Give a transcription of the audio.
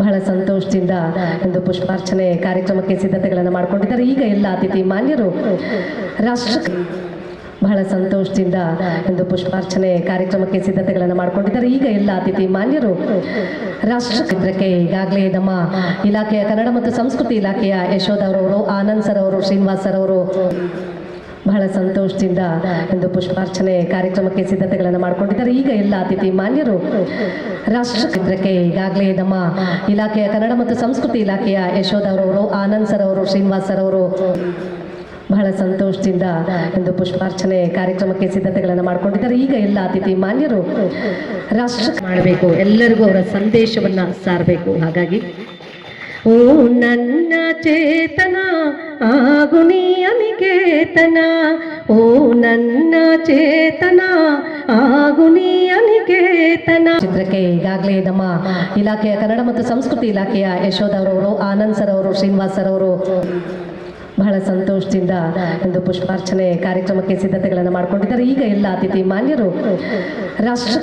ಬಹಳ ಸಂತೋಷದಿಂದ ಒಂದು ಪುಷ್ಪಾರ್ಚನೆ ಕಾರ್ಯಕ್ರಮಕ್ಕೆ ಸಿದ್ಧತೆಗಳನ್ನು ಮಾಡಿಕೊಂಡಿದ್ದಾರೆ. ಈಗ ಎಲ್ಲ ಅತಿಥಿ ಮಾನ್ಯರು, ರಾಷ್ಟ್ರ ಬಹಳ ಸಂತೋಷದಿಂದ ಒಂದು ಪುಷ್ಪಾರ್ಚನೆ ಕಾರ್ಯಕ್ರಮಕ್ಕೆ ಸಿದ್ಧತೆಗಳನ್ನು ಮಾಡಿಕೊಂಡಿದ್ದಾರೆ. ಈಗ ಎಲ್ಲ ಅತಿಥಿ ಮಾನ್ಯರು, ರಾಷ್ಟ್ರ ಚಿತ್ರಕ್ಕೆ ಈಗಾಗಲೇ ನಮ್ಮ ಇಲಾಖೆಯ ಕನ್ನಡ ಮತ್ತು ಸಂಸ್ಕೃತಿ ಇಲಾಖೆಯ ಯಶೋಧ ಅವರವರು ಆನಂದ್ ಸರ್ ಅವರು, ಶ್ರೀನಿವಾಸ್ ಸರ್ ಅವರು ಬಹಳ ಸಂತೋಷದಿಂದ ಒಂದು ಪುಷ್ಪಾರ್ಚನೆ ಕಾರ್ಯಕ್ರಮಕ್ಕೆ ಸಿದ್ಧತೆಗಳನ್ನು ಮಾಡಿಕೊಂಡಿದ್ದಾರೆ. ಈಗ ಎಲ್ಲ ಅತಿಥಿ ಮಾನ್ಯರು ರಾಷ್ಟ್ರ ಚಿತ್ರಕ್ಕೆ ಈಗಾಗಲೇ ನಮ್ಮ ಇಲಾಖೆಯ ಕನ್ನಡ ಮತ್ತು ಸಂಸ್ಕೃತಿ ಇಲಾಖೆಯ ಯಶೋಧ ಅವರವರು, ಆನಂದ್ ಸರ್ ಅವರು, ಶ್ರೀನಿವಾಸ್ ಸರ್ ಅವರು ಬಹಳ ಸಂತೋಷದಿಂದ ಒಂದು ಪುಷ್ಪಾರ್ಚನೆ ಕಾರ್ಯಕ್ರಮಕ್ಕೆ ಸಿದ್ಧತೆಗಳನ್ನು ಮಾಡಿಕೊಂಡಿದ್ದಾರೆ. ಈಗ ಎಲ್ಲ ಅತಿಥಿ ಮಾನ್ಯರು ರಾಷ್ಟ್ರ ಮಾಡಬೇಕು. ಎಲ್ಲರಿಗೂ ಅವರ ಸಂದೇಶವನ್ನು ಸಾರಬೇಕು. ಹಾಗಾಗಿ ಓ ನನ್ನ ಚೇತನ, ಆಗು ನಿಯನಿಕೇತನ ಓ ನನ್ನ ಚೇತನ, ಆಗು ನಿಯನಿಕೇತನ ಚಿತ್ರಕ್ಕೆ ಈಗಾಗಲೇ ನಮ್ಮ ಇಲಾಖೆಯ ಕನ್ನಡ ಮತ್ತು ಸಂಸ್ಕೃತಿ ಇಲಾಖೆಯ ಯಶೋಧ ಅವರವರು ಆನಂದ್ ಸರ್ ಅವರು ಶ್ರೀನಿವಾಸ್ ಸರ್ ಅವರು ಬಹಳ ಸಂತೋಷದಿಂದ ಒಂದು ಪುಷ್ಪಾರ್ಚನೆ ಕಾರ್ಯಕ್ರಮಕ್ಕೆ ಸಿದ್ಧತೆಗಳನ್ನು ಮಾಡಿಕೊಂಡಿದ್ದಾರೆ. ಈಗ ಎಲ್ಲ ಅತಿಥಿ ಮಾನ್ಯರು, ರಾಷ್ಟ್ರ